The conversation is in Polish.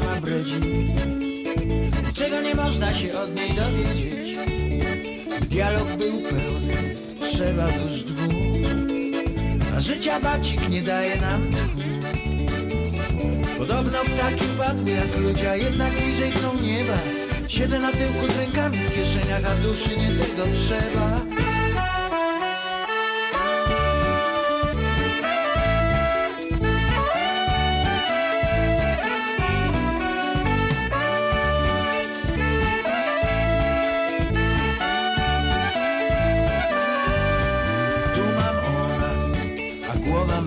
bredzi Czego nie można się od niej dowiedzieć? Dialog był pełny, trzeba dusz dwóch. A życia wacik nie daje nam Podobno ptaki upadły jak ludzie, a jednak bliżej są nieba. Siedzę na tyłku z rękami w kieszeniach, a duszy nie tego trzeba